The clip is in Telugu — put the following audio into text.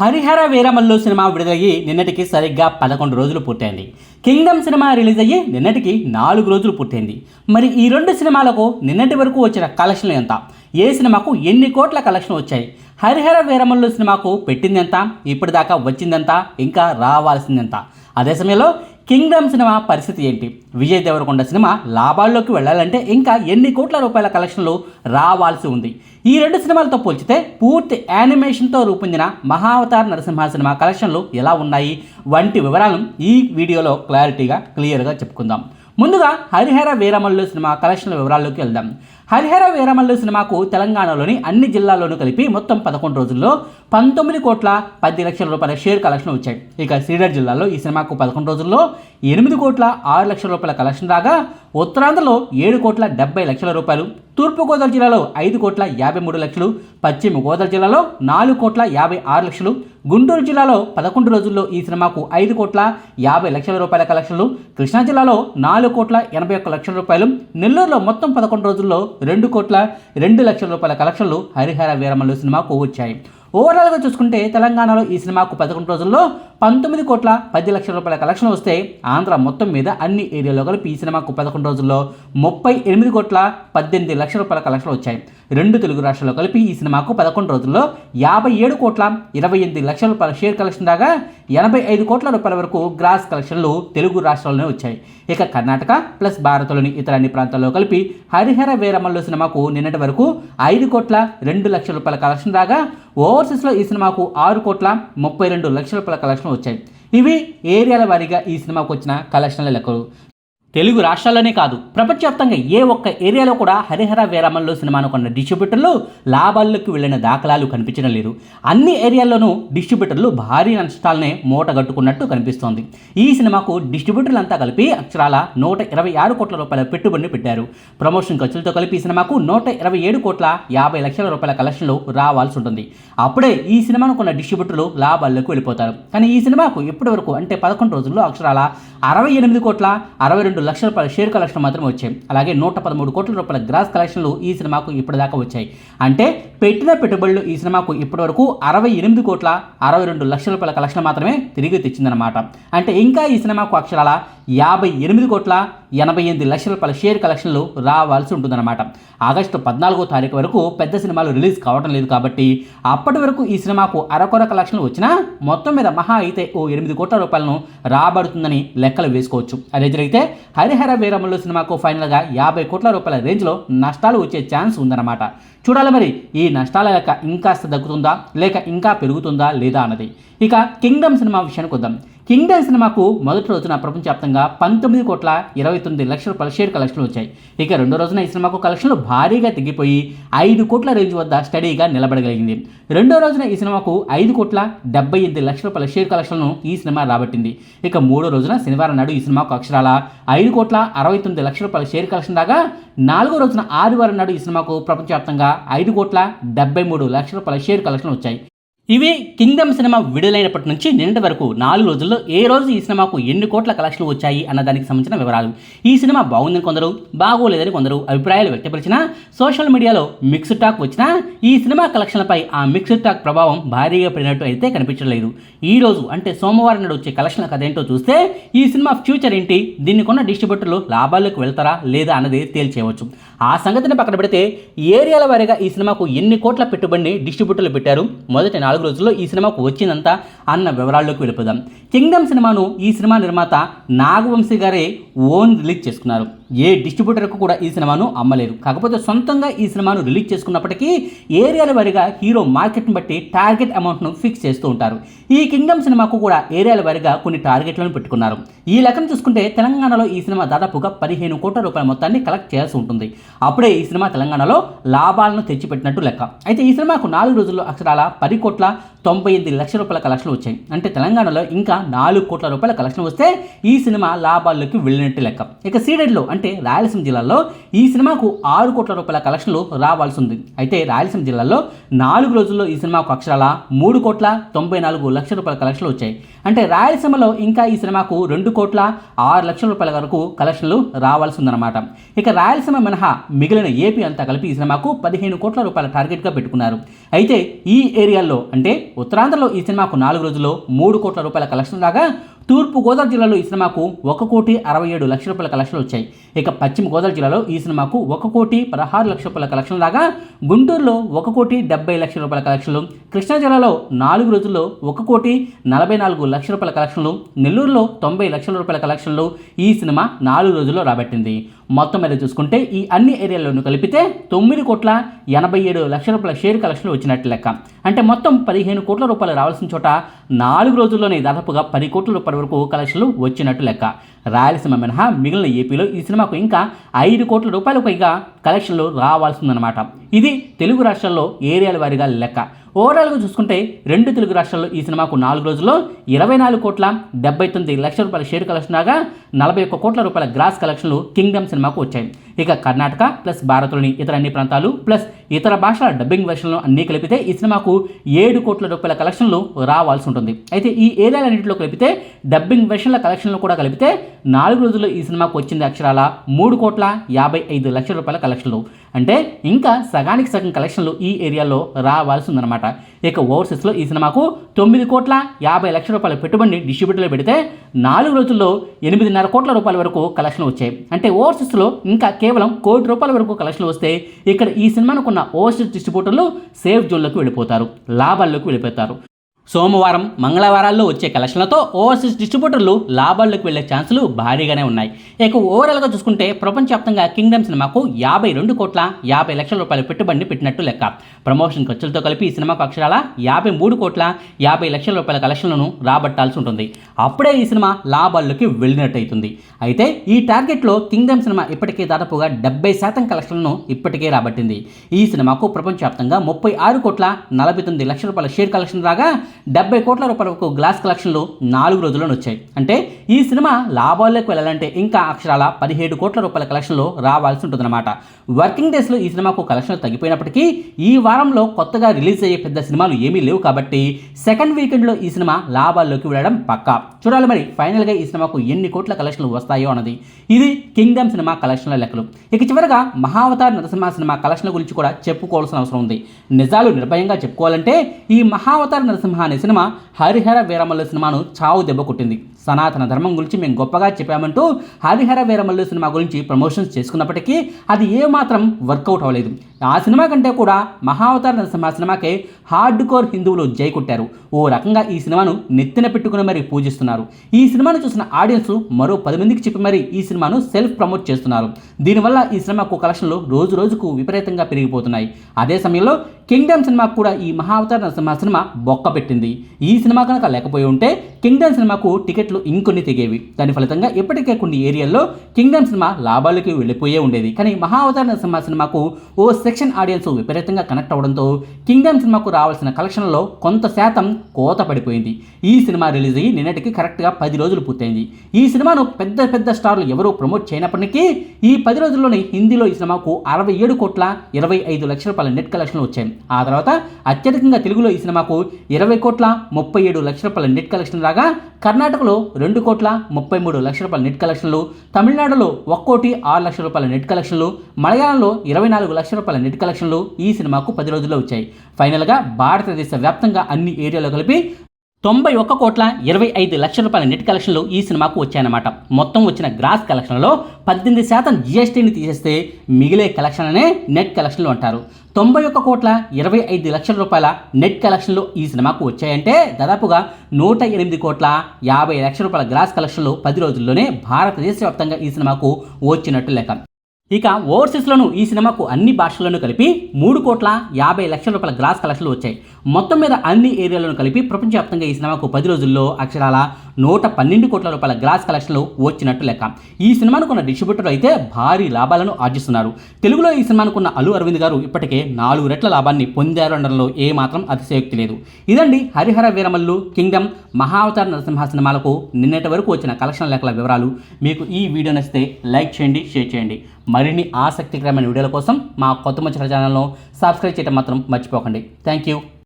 హరిహర వీరమల్లు సినిమా విడుదలయ్యి నిన్నటికి సరిగ్గా పదకొండు రోజులు పూర్తయింది. కింగ్డమ్ సినిమా రిలీజ్ అయ్యి నిన్నటికి నాలుగు రోజులు పూర్తయింది. మరి ఈ రెండు సినిమాలకు నిన్నటి వరకు వచ్చిన కలెక్షన్లు ఎంత? ఏ సినిమాకు ఎన్ని కోట్ల కలెక్షన్ వచ్చాయి? హరిహర వీరమల్లు సినిమాకు పెట్టిందెంత ఇప్పటిదాకా వచ్చిందెంత ఇంకా రావాల్సిందెంత అదే సమయంలో కింగ్డమ్ సినిమా పరిస్థితి ఏంటి? విజయ్ దేవరకొండ సినిమా లాభాల్లోకి వెళ్ళాలంటే ఇంకా ఎన్ని కోట్ల రూపాయల కలెక్షన్లు రావాల్సి ఉంది. ఈ రెండు సినిమాలతో పోల్చితే పూర్తి యానిమేషన్తో రూపొందిన మహావతార నరసింహ సినిమా కలెక్షన్లు ఎలా ఉన్నాయి? వంటి వివరాలను ఈ వీడియోలో క్లారిటీగా క్లియర్గా చెప్పుకుందాం. ముందుగా హరిహర వీరమల్లు సినిమా కలెక్షన్ల వివరాల్లోకి వెళ్దాం. హరిహర వీరమల్లు సినిమాకు తెలంగాణలోని అన్ని జిల్లాల్లోనూ కలిపి మొత్తం పదకొండు రోజుల్లో పంతొమ్మిది కోట్ల పది లక్షల రూపాయల షేర్ కలెక్షన్ వచ్చాయి. ఇక శ్రీడర్ జిల్లాలో ఈ సినిమాకు పదకొండు రోజుల్లో ఎనిమిది కోట్ల ఆరు లక్షల రూపాయల కలెక్షన్ రాగా ఉత్తరాంధ్రలో ఏడు కోట్ల డెబ్బై లక్షల రూపాయలు తూర్పుగోదావరి జిల్లాలో ఐదు కోట్ల యాభై మూడు లక్షలు పశ్చిమ గోదావరి జిల్లాలో నాలుగు కోట్ల యాభై ఆరు లక్షలు గుంటూరు జిల్లాలో పదకొండు రోజుల్లో ఈ సినిమాకు ఐదు కోట్ల యాభై లక్షల రూపాయల కలెక్షన్లు కృష్ణా జిల్లాలో నాలుగు కోట్ల ఎనభై ఒక్క లక్షల రూపాయలు నెల్లూరులో మొత్తం పదకొండు రోజుల్లో రెండు కోట్ల రెండు లక్షల రూపాయల కలెక్షన్లు హరిహర వీరమల్లు సినిమాకు వచ్చాయి. ఓవరాల్గా చూసుకుంటే తెలంగాణలో ఈ సినిమాకు పదకొండు రోజుల్లో పంతొమ్మిది కోట్ల పది లక్షల రూపాయల కలెక్షన్ వస్తే ఆంధ్ర మొత్తం మీద అన్ని ఏరియాలో కలిపి ఈ సినిమాకు పదకొండు రోజుల్లో ముప్పై ఎనిమిది కోట్ల పద్దెనిమిది లక్షల రూపాయల కలెక్షన్ వచ్చాయి. రెండు తెలుగు రాష్ట్రాల్లో కలిపి ఈ సినిమాకు పదకొండు రోజుల్లో యాభై ఏడు కోట్ల ఇరవై ఎనిమిది లక్షల రూపాయల షేర్ కలెక్షన్ దాకా ఎనభై ఐదు కోట్ల రూపాయల వరకు గ్రాస్ కలెక్షన్లు తెలుగు రాష్ట్రాల్లోనే వచ్చాయి. ఇక కర్ణాటక ప్లస్ భారత్లోని ఇతర అన్ని ప్రాంతాల్లో కలిపి హరిహర వీరమల్లు సినిమాకు నిన్నటి వరకు ఐదు కోట్ల రెండు లక్షల రూపాయల కలెక్షన్ రాగా ఓవర్సీస్లో ఈ సినిమాకు ఆరు కోట్ల ముప్పై రెండు లక్షల రూపాయల కలెక్షన్ వచ్చాయి. ఇవి ఏరియాల వారీగా ఈ సినిమాకు వచ్చిన కలెక్షన్ల లెక్కలు. తెలుగు రాష్ట్రాల్లోనే కాదు ప్రపంచవ్యాప్తంగా ఏ ఒక్క ఏరియాలో కూడా హరిహర వీరమల్లో సినిమాను కొన్న డిస్ట్రిబ్యూటర్లు లాభాల్లోకి వెళ్ళిన దాఖలాలు కనిపించడం లేదు. అన్ని ఏరియాల్లోనూ డిస్ట్రిబ్యూటర్లు భారీ నష్టాలనే మూటగట్టుకున్నట్టు కనిపిస్తోంది. ఈ సినిమాకు డిస్ట్రిబ్యూటర్లు అంతా కలిపి అక్షరాల నూట ఇరవై ఆరు కోట్ల రూపాయల పెట్టుబడిని పెట్టారు. ప్రమోషన్ ఖర్చులతో కలిపి ఈ సినిమాకు నూట ఇరవై ఏడు కోట్ల యాభై లక్షల రూపాయల కలెక్షన్లు రావాల్సి ఉంటుంది. అప్పుడే ఈ సినిమాను కొన్న డిస్ట్రిబ్యూటర్లు లాభాల్లోకి వెళ్ళిపోతారు. కానీ ఈ సినిమాకు ఇప్పటి వరకు అంటే పదకొండు రోజుల్లో అక్షరాల అరవై ఎనిమిది కోట్ల అరవై రెండు లక్షల రూపాయల షేర్ కలెక్షన్ మాత్రమే వచ్చాయి. అలాగే నూట పదమూడు కోట్ల రూపాయల గ్రాస్ కలెక్షన్లు ఈ సినిమాకు ఇప్పటిదాకా వచ్చాయి. అంటే పెట్టిన పెట్టుబడులు ఈ సినిమాకు ఇప్పటివరకు అరవై ఎనిమిది కోట్ల అరవై రెండు లక్షల రూపాయల కలెక్షన్ మాత్రమే తిరిగి తెచ్చిందనమాట అంటే ఇంకా ఈ సినిమాకు అక్షరాల యాభై ఎనిమిది కోట్ల ఎనభై ఎనిమిది లక్షల రూపాయల షేర్ కలెక్షన్లు రావాల్సి ఉంటుందన్నమాట. ఆగస్టు పద్నాలుగో తారీఖు వరకు పెద్ద సినిమాలు రిలీజ్ కావడం లేదు కాబట్టి అప్పటి వరకు ఈ సినిమాకు అరకొర కలెక్షన్లు వచ్చినా మొత్తం మీద మహా అయితే ఓ ఎనిమిది కోట్ల రూపాయలను రాబడుతుందని లెక్కలు వేసుకోవచ్చు. అదే జరిగితే హరిహర వీరములు సినిమాకు ఫైనల్గా యాభై కోట్ల రూపాయల రేంజ్లో నష్టాలు వచ్చే ఛాన్స్ ఉందన్నమాట. చూడాలి మరి ఈ నష్టాల లెక్క ఇంకాస్త తగ్గుతుందా లేక ఇంకా పెరుగుతుందా లేదా అన్నది. ఇక కింగ్డమ్ సినిమా విషయానికి వద్దాం. కింగ్డమ్ సినిమాకు మొదటి రోజున ప్రపంచవ్యాప్తంగా పంతొమ్మిది కోట్ల ఇరవై తొమ్మిది లక్షల రూపాయల షేర్ కలెక్షన్లు వచ్చాయి. ఇక రెండో రోజున ఈ సినిమాకు కలెక్షన్లు భారీగా తగ్గిపోయి ఐదు కోట్ల రేంజ్ వద్ద స్టడీగా నిలబడగలిగింది. రెండో రోజున ఈ సినిమాకు ఐదు కోట్ల డెబ్బై ఎనిమిది లక్షల రూపాయల షేర్ కలెక్షన్లను ఈ సినిమా రాబట్టింది. ఇక మూడో రోజున శనివారం నాడు ఈ సినిమాకు అక్షరాల ఐదు కోట్ల అరవై తొమ్మిది లక్షల రూపాయల షేర్ కలెక్షన్ దాకా నాలుగో రోజున ఆదివారం నాడు ఈ సినిమాకు ప్రపంచవ్యాప్తంగా ఐదు కోట్ల డెబ్బై మూడు లక్షల రూపాయల షేర్ వచ్చాయి. ఇవి కింగ్డమ్ సినిమా విడుదలైనప్పటి నుంచి నిన్నటి వరకు నాలుగు రోజుల్లో ఏ రోజు ఈ సినిమాకు ఎన్ని కోట్ల కలెక్షన్లు వచ్చాయి అన్న దానికి సంబంధించిన వివరాలు. ఈ సినిమా బాగుందని కొందరు బాగోలేదని కొందరు అభిప్రాయాలు వ్యక్తపరిచినా సోషల్ మీడియాలో మిక్స్డ్ టాక్ వచ్చినా ఈ సినిమా కలెక్షన్లపై ఆ మిక్స్డ్ టాక్ ప్రభావం భారీగా పడినట్టు అయితే కనిపించలేదు ఈ రోజు అంటే సోమవారం నాడు వచ్చే కలెక్షన్ల కథ ఏంటో చూస్తే ఈ సినిమా ఫ్యూచర్ ఏంటి దీన్ని కొన్న డిస్ట్రిబ్యూటర్లు లాభాల్లోకి వెళ్తారా లేదా అన్నది తేల్చేయవచ్చు. ఆ సంగతిని పక్కన పెడితే ఏరియాల వారీగా ఈ సినిమాకు ఎన్ని కోట్ల పెట్టుబడిని డిస్ట్రిబ్యూటర్లు పెట్టారు? మొదటి నాలుగు రోజుల్లో ఈ సినిమాకు వచ్చిందంతా అన్న వివరాల్లోకి వెళ్ళిపోదాం. కింగ్డమ్ సినిమాను ఈ సినిమా నిర్మాత నాగవంశీ గారే ఓన్ రిలీజ్ చేసుకున్నారు. ఏ డిస్ట్రిబ్యూటర్కు కూడా ఈ సినిమాను అమ్మలేరు. కాకపోతే సొంతంగా ఈ సినిమాను రిలీజ్ చేసుకున్నప్పటికీ ఏరియాల వారిగా హీరో మార్కెట్ని బట్టి టార్గెట్ అమౌంట్ను ఫిక్స్ చేస్తూ ఉంటారు. ఈ కింగ్డమ్ సినిమాకు కూడా ఏరియాల వారిగా కొన్ని టార్గెట్లను పెట్టుకున్నారు. ఈ లెక్కను చూసుకుంటే తెలంగాణలో ఈ సినిమా దాదాపుగా పదిహేను కోట్ల రూపాయల మొత్తాన్ని కలెక్ట్ చేయాల్సి ఉంటుంది. అప్పుడే ఈ సినిమా తెలంగాణలో లాభాలను తెచ్చిపెట్టినట్టు లెక్క. అయితే ఈ సినిమాకు నాలుగు రోజుల్లో అక్షరాల పది కోట్ల తొంభై ఎనిమిది లక్షల రూపాయల కలెక్షన్లు వచ్చాయి. అంటే తెలంగాణలో ఇంకా నాలుగు కోట్ల రూపాయల కలెక్షన్ వస్తే ఈ సినిమా లాభాల్లోకి వెళ్ళినట్టు లెక్క. ఇక సీడెడ్లో అంటే అంటే రాయలసీమ జిల్లాలో ఈ సినిమాకు ఆరు కోట్ల రూపాయల కలెక్షన్లు రావాల్సి ఉంది అయితే రాయలసీమ జిల్లాలో నాలుగు రోజుల్లో ఈ సినిమాకు అక్షరాల మూడు కోట్ల తొంభై నాలుగు లక్షల రూపాయల కలెక్షన్లు వచ్చాయి. అంటే రాయలసీమలో ఇంకా ఈ సినిమాకు రెండు కోట్ల ఆరు లక్షల రూపాయల వరకు కలెక్షన్లు రావాల్సి ఉందన్నమాట ఇక రాయలసీమ మినహా మిగిలిన ఏపీ అంతా కలిపి ఈ సినిమాకు పదిహేను కోట్ల రూపాయల టార్గెట్గా పెట్టుకున్నారు. అయితే ఈ ఏరియాల్లో అంటే ఉత్తరాంధ్రలో ఈ సినిమాకు నాలుగు రోజుల్లో మూడు కోట్ల రూపాయల కలెక్షన్ రాగా తూర్పు గోదావరి జిల్లాలో ఈ సినిమాకు ఒక కోటి అరవై ఏడు లక్షల రూపాయల కలెక్షన్లు వచ్చాయి. ఇక పశ్చిమ గోదావరి జిల్లాలో ఈ సినిమాకు ఒక కోటి పదహారు లక్షల రూపాయల కలెక్షన్ రాగా గుంటూరులో ఒక కోటి డెబ్బై లక్షల రూపాయల కలెక్షన్లు కృష్ణా జిల్లాలో నాలుగు రోజుల్లో ఒక కోటి నలభై నాలుగు లక్షల రూపాయల కలెక్షన్లు నెల్లూరులో తొంభై లక్షల రూపాయల కలెక్షన్లు ఈ సినిమా నాలుగు రోజుల్లో రాబట్టింది. మొత్తం మీద చూసుకుంటే ఈ అన్ని ఏరియాల్లోనూ కలిపితే తొమ్మిది కోట్ల ఎనభై ఏడు లక్షల రూపాయల షేర్ కలెక్షన్లు వచ్చినట్టు లెక్క. అంటే మొత్తం పదిహేను కోట్ల రూపాయలు రావాల్సిన చోట నాలుగు రోజుల్లోనే దాదాపుగా పది కోట్ల రూపాయల వరకు కలెక్షన్లు వచ్చినట్టు లెక్క. రాయలసీమ మినహా మిగిలిన ఏపీలో ఈ సినిమా మాకు ఇంకా ఐదు కోట్ల రూపాయలు పైగా కలెక్షన్లు రావాల్సిందనమాట ఇది తెలుగు రాష్ట్రాల్లో ఏరియాల వారీగా లెక్క. ఓవరాల్గా చూసుకుంటే రెండు తెలుగు రాష్ట్రాల్లో ఈ సినిమాకు నాలుగు రోజుల్లో ఇరవై నాలుగు కోట్ల డెబ్బై తొమ్మిది లక్షల రూపాయల షేర్ కలెక్షన్ రాగా నలభై ఒక్క కోట్ల రూపాయల గ్రాస్ కలెక్షన్లు కింగ్డమ్ సినిమాకు వచ్చాయి. ఇక కర్ణాటక ప్లస్ భారత్లోని ఇతర అన్ని ప్రాంతాలు ప్లస్ ఇతర భాషల డబ్బింగ్ వెర్షన్లు అన్నీ కలిపితే ఈ సినిమాకు ఏడు కోట్ల రూపాయల కలెక్షన్లు రావాల్సి ఉంటుంది. అయితే ఈ ఏరియాలన్నింటిలో కలిపితే డబ్బింగ్ వెర్షన్ల కలెక్షన్లు కూడా కలిపితే నాలుగు రోజుల్లో ఈ సినిమాకు వచ్చింది అక్షరాల మూడు కోట్ల యాభై ఐదు లక్షల రూపాయల కలెక్షన్లు అంటే ఇంకా సగానికి సగం కలెక్షన్లు ఈ ఏరియాలో రావాల్సి ఉందన్నమాట ఇక ఓవర్సీస్లో ఈ సినిమాకు తొమ్మిది కోట్ల యాభై లక్షల రూపాయల పెట్టుబడిని డిస్ట్రిబ్యూటర్లో పెడితే నాలుగు రోజుల్లో ఎనిమిదిన్నర కోట్ల రూపాయల వరకు కలెక్షన్లు వచ్చాయి. అంటే ఓవర్సీస్లో ఇంకా కేవలం కోటి రూపాయల వరకు కలెక్షన్లు వస్తే ఇక్కడ ఈ సినిమాను కొన్న ఓవర్సీస్ డిస్ట్రిబ్యూటర్లు సేఫ్ జోన్లోకి వెళ్ళిపోతారు లాభాల్లోకి వెళ్ళిపోతారు. సోమవారం మంగళవారాల్లో వచ్చే కలెక్షన్లతో ఓవర్సీస్ డిస్ట్రిబ్యూటర్లు లాభాల్లోకి వెళ్ళే ఛాన్సులు భారీగానే ఉన్నాయి. ఇక ఓవరాల్గా చూసుకుంటే ప్రపంచవ్యాప్తంగా కింగ్డమ్ సినిమాకు యాభై రెండు కోట్ల యాభై లక్షల రూపాయల పెట్టుబడిని పెట్టినట్టు లెక్క. ప్రమోషన్ ఖర్చులతో కలిపి ఈ సినిమాకు అక్షరాల యాభై మూడు కోట్ల యాభై లక్షల రూపాయల కలెక్షన్లను రాబట్టాల్సి ఉంటుంది. అప్పుడే ఈ సినిమా లాభాల్లోకి వెళ్ళినట్టు అవుతుంది అయితే ఈ టార్గెట్లో కింగ్డమ్ సినిమా ఇప్పటికే దాదాపుగా డెబ్బై శాతం కలెక్షన్లను ఇప్పటికే రాబట్టింది. ఈ సినిమాకు ప్రపంచవ్యాప్తంగా ముప్పై ఆరు కోట్ల నలభై తొమ్మిది లక్షల రూపాయల షేర్ కలెక్షన్ రాగా డెబ్బై కోట్ల రూపాయల వరకు గ్లాస్ కలెక్షన్లు నాలుగు రోజుల్లోనే వచ్చాయి. అంటే ఈ సినిమా లాభాల్లోకి వెళ్ళాలంటే ఇంకా అక్షరాల పదిహేడు కోట్ల రూపాయల కలెక్షన్లు రావాల్సి ఉంటుందన్నమాట. వర్కింగ్ డేస్లో ఈ సినిమాకు కలెక్షన్లు తగ్గిపోయినప్పటికీ ఈ వారంలో కొత్తగా రిలీజ్ అయ్యే పెద్ద సినిమాలు ఏమీ లేవు కాబట్టి సెకండ్ వీకెండ్లో ఈ సినిమా లాభాల్లోకి వెళ్ళడం పక్కా. చూడాలి మరి ఫైనల్గా ఈ సినిమాకు ఎన్ని కోట్ల కలెక్షన్లు వస్తాయో అన్నది. ఇది కింగ్డమ్ సినిమా కలెక్షన్ల లెక్కలు. ఇక చివరగా మహావతార్ నరసింహ సినిమా కలెక్షన్ల గురించి కూడా చెప్పుకోవాల్సిన అవసరం ఉంది. నిజాలు నిర్భయంగా చెప్పుకోవాలంటే ఈ మహావతార్ నరసింహ అనే సినిమా హరిహర వీరమల్లు సినిమాను చావు దెబ్బ కొట్టింది. సనాతన ధర్మం గురించి మేము గొప్పగా చెప్పామంటూ హరిహర వీరమల్లు సినిమా గురించి ప్రమోషన్స్ చేసుకున్నప్పటికీ అది ఏమాత్రం వర్కౌట్ అవ్వలేదు. ఆ సినిమా కంటే కూడా మహావతార నరసింహ సినిమాకే హార్డ్ కోర్ హిందువులు జై కొట్టారు. ఓ రకంగా ఈ సినిమాను నెత్తిన పెట్టుకుని మరీ పూజిస్తున్నారు. ఈ సినిమాను చూసిన ఆడియన్స్ మరో పది మందికి చెప్పి మరీ ఈ సినిమాను సెల్ఫ్ ప్రమోట్ చేస్తున్నారు. దీనివల్ల ఈ సినిమాకు కలెక్షన్లు రోజు రోజుకు విపరీతంగా పెరిగిపోతున్నాయి. అదే సమయంలో కింగ్డమ్ సినిమాకు కూడా ఈ మహావతార నరసింహ సినిమా బొక్క పెట్టింది. ఈ సినిమా కనుక లేకపోయి ఉంటే కింగ్డమ్ సినిమాకు టికెట్ టికెట్లు ఇంకొన్ని తెగేవి. దాని ఫలితంగా ఇప్పటికే కొన్ని ఏరియాల్లో కింగ్డమ్ సినిమా లాభాలకి వెళ్ళిపోయే ఉండేది. కానీ మహావతార సినిమా సినిమాకు ఓ సెక్షన్ ఆడియన్స్ విపరీతంగా కనెక్ట్ అవడంతో కింగ్డమ్ సినిమాకు రావాల్సిన కలెక్షన్లో కొంత శాతం కోత పడిపోయింది. ఈ సినిమా రిలీజ్ అయ్యి నిన్నటికి కరెక్ట్గా పది రోజులు పూర్తయింది. ఈ సినిమాను పెద్ద పెద్ద స్టార్లు ఎవరూ ప్రమోట్ చేయనప్పటికీ ఈ పది రోజుల్లోనే హిందీలో ఈ సినిమాకు అరవై ఏడు కోట్ల ఇరవై ఐదు లక్షల రూపాయల నెట్ కలెక్షన్లు వచ్చాయి. ఆ తర్వాత అత్యధికంగా తెలుగులో ఈ సినిమాకు ఇరవై కోట్ల ముప్పై ఏడు లక్షల రూపాయల నెట్ కలెక్షన్ రాగా కర్ణాటకలో రెండు కోట్ల ముప్పై మూడు లక్షల రూపాయల నెట్ కలెక్షన్లు తమిళనాడులో ఒక కోటి ఆరు లక్షల రూపాయల నెట్ కలెక్షన్లు మలయాళంలో ఇరవై నాలుగు లక్షల రూపాయల నెట్ కలెక్షన్లు ఈ సినిమాకు పది రోజుల్లో వచ్చాయి. ఫైనల్గా భారతదేశ వ్యాప్తంగా అన్ని ఏరియాలో కలిపి తొంభై ఒక్క కోట్ల ఇరవై ఐదు లక్షల రూపాయల నెట్ కలెక్షన్లు ఈ సినిమాకు వచ్చాయన్నమాట. మొత్తం వచ్చిన గ్రాస్ కలెక్షన్లలో పద్దెనిమిది శాతం జిఎస్టీని తీసేస్తే మిగిలే కలెక్షన్లనే నెట్ కలెక్షన్లు అంటారు. తొంభై ఒక్క కోట్ల ఇరవై ఐదు లక్షల రూపాయల నెట్ కలెక్షన్లు ఈ సినిమాకు వచ్చాయంటే దాదాపుగా నూట ఎనిమిది కోట్ల యాభై లక్షల రూపాయల గ్రాస్ కలెక్షన్లు పది రోజుల్లోనే భారతదేశ వ్యాప్తంగా ఈ సినిమాకు వచ్చినట్టు లెక్క. ఇక ఓవర్సీస్లోనూ ఈ సినిమాకు అన్ని భాషల్లోనూ కలిపి మూడు కోట్ల యాభై లక్షల రూపాయల గ్రాస్ కలెక్షన్లు వచ్చాయి. మొత్తం మీద అన్ని ఏరియాలను కలిపి ప్రపంచవ్యాప్తంగా ఈ సినిమాకు పది రోజుల్లో అక్షరాల నూట పన్నెండు కోట్ల రూపాయల గ్రాస్ కలెక్షన్లు వచ్చినట్టు లెక్క. ఈ సినిమాను కొన్న అయితే భారీ లాభాలను ఆర్జిస్తున్నారు. తెలుగులో ఈ సినిమాను కొన్న అల్లు అరవింద్ గారు ఇప్పటికే నాలుగు రెట్ల లాభాన్ని పొందారు అనడంలో ఏమాత్రం అతిశయోక్తి లేదు. ఇదండి హరిహర వీరమల్లు కింగ్డమ్ మహావతార నరసింహ సినిమాలకు నిన్నటి వరకు వచ్చిన కలెక్షన్ లెక్కల వివరాలు. మీకు ఈ వీడియో నచ్చితే లైక్ చేయండి షేర్ చేయండి. మరిన్ని ఆసక్తికరమైన వీడియోల కోసం మా కొత్త ముచ్చట ఛానల్ను సబ్స్క్రైబ్ చేయడం మాత్రం మర్చిపోకండి. Thank you